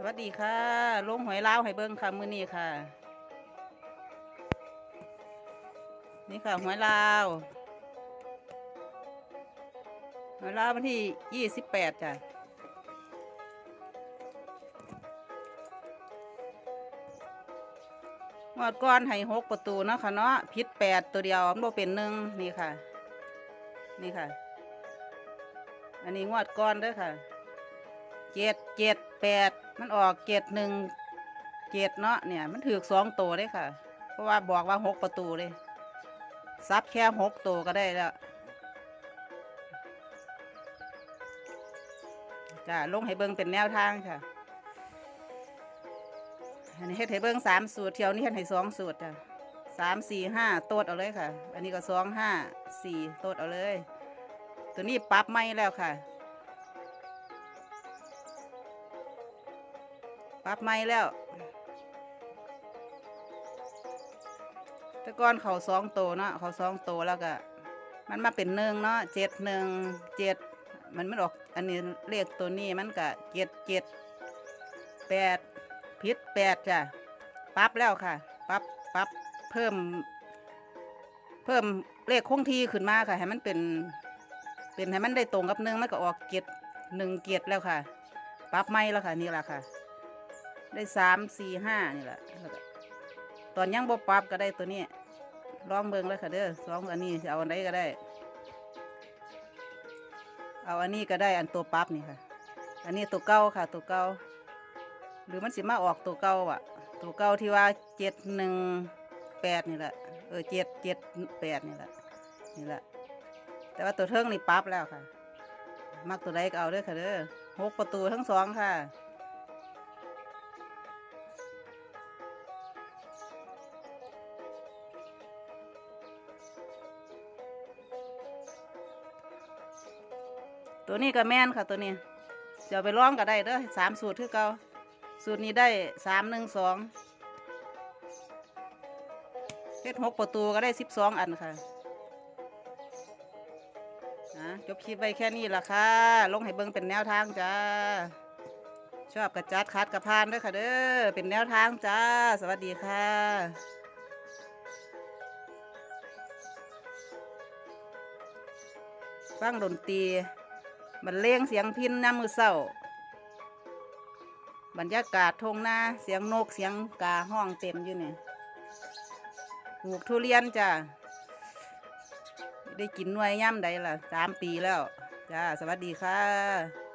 สวัสดีค่ะลงหวยลาวให้เบิ้งค่ะมือนี้ค่ะ นี่ค่ะหวยลาวหวยลาววันที่ยี่สิบแปดจ้ะงวดก้อนให้หกประตูเนาะค่ะเนาะพิษแปดตัวเดียวมันบ่เป็นหนึ่งนี่ค่ะ นี่ค่ะ อันนี้งวดก้อนด้อค่ะ เจ็ดเจ็ดแปดมันออกเจ็ดหนึ่งเจ็ดเนาะเนี่ย มันถือสองตัวเลยค่ะ เพราะว่าบอกว่าหกประตูเลยซับแค่หกตัวก็ได้แล้วจ้าลงให้เบิ้งเป็นแนวทางค่ะอันนี้เฮ็ดให้เบิ้งสามสูตรเที่ยวนี้เฮ็ดให้สองสูตรจ้ะสามสี่ห้าตดเอาเลยค่ะ อันนี้ก็สองห้าสี่ตดเอาเลย ตัวนี้ปรับไม่แล้วค่ะ ปรับไม่แล้ว แต่ก่อนเขาสองโตเนาะเขาสองโตแล้วก็มันมาเป็นหนึ่งเนาะเจ็ดหนึ่งเจ็ดมันไม่ออกอันนี้เลขตัวนี้มันก็เจ็ดเจ็ดแปดพิษแปดจ้ะปรับแล้วค่ะปรับปรับเพิ่ม เพิ่มเลขคงที่ขึ้นมาค่ะ ให้มันเป็นเป็นให้มันได้ตรงกับหนึ่งมันก็ออกเกียรหนึ่งเกียรแล้วค่ะปรับไม่แล้วค่ะนี่แหละค่ะ ได้สามสี่ห้านี่แหละแล้วก็ตอนยังบ่ปรับก็ได้ตัวนี้ลองเบิ่งเลยค่ะเด้อสองอันนี้เอาอันใดก็ได้ เอาอันนี้ก็ได้อันตัวปรับนี่ค่ะ อันนี้ตัวเก้าค่ะ ตัวเก้าหรือมันสิมาออกตัวเก้าอะ ตัวเก้าที่ว่าเจ็ดหนึ่งแปดนี่แหละเออเจ็ดเจ็ดแปดนี่แหละนี่แหละแต่ว่าตัวเทิงนี่ปรับแล้วค่ะ มักตัวใดก็เอาเด้อค่ะเด้อหกประตูทั้งสองค่ะ ตัวนี้ก็แม่นค่ะตัวนี้จะเอาไปร้องก็ได้เด้อสามสูตรคือเก่าสูตรนี้ได้สามหนึ่งสองเฮ็ดหกประตูก็ได้สิบสองอันค่ะนะจบคลิปไว้แค่นี้ละค่ะ ลงให้เบิ่งเป็นแนวทางจ้า ชอบกระจัดคัดกระพานด้วยค่ะเด้อ เป็นแนวทางจ้า สวัสดีค่ะฟังดนตรี บรรเลงเสียงพินน้ำมือเศร้า บรรยากาศทงนาเสียงนกเสียงกาห้องเต็มอยู่เนี่ยปลูกทุเรียนจ้าได้กินหน่วยย่ำใดล่ะสามปีแล้ว จ้า สวัสดีค่ะ